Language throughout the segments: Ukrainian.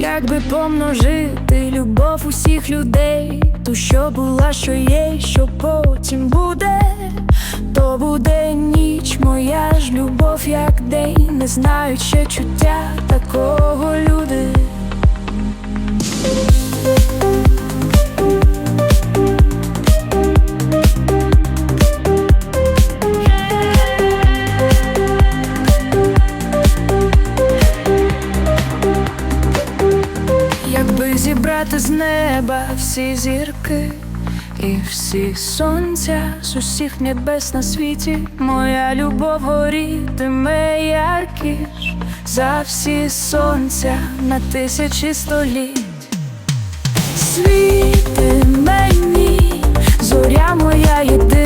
Якби помножити любов усіх людей, ту, що була, що є, що потім буде, то буде ніч, моя ж любов, як день, не знають ще чуття такого люди. Якби з неба всі зірки і всі сонця з усіх небес на світі, моя любов горітиме яркіш за всі сонця на тисячі століть. Світи мені, зоря моя єдина.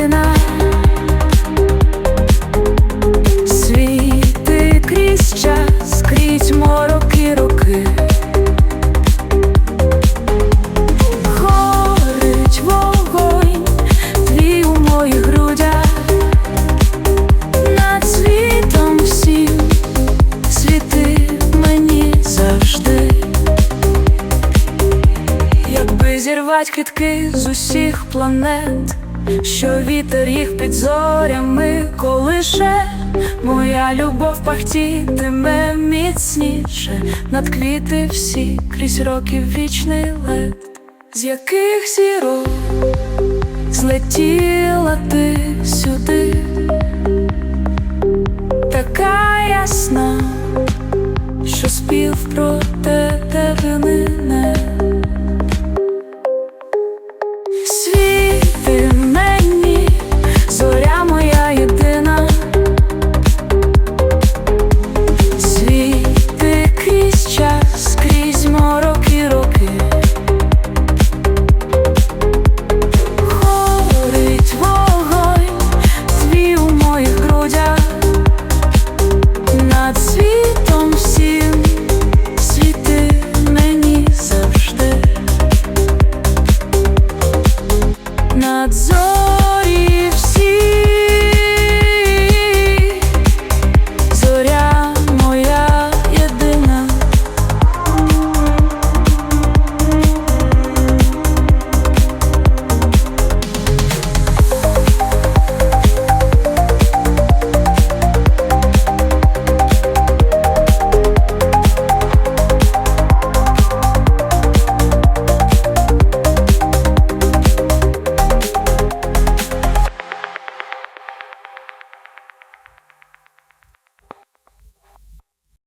Зірвать квітки з усіх планет, що вітер їх під зорями колише, моя любов пахтітиме міцніше, над квіти всі крізь років вічний лед, з яких зірок злетіла ти сюди,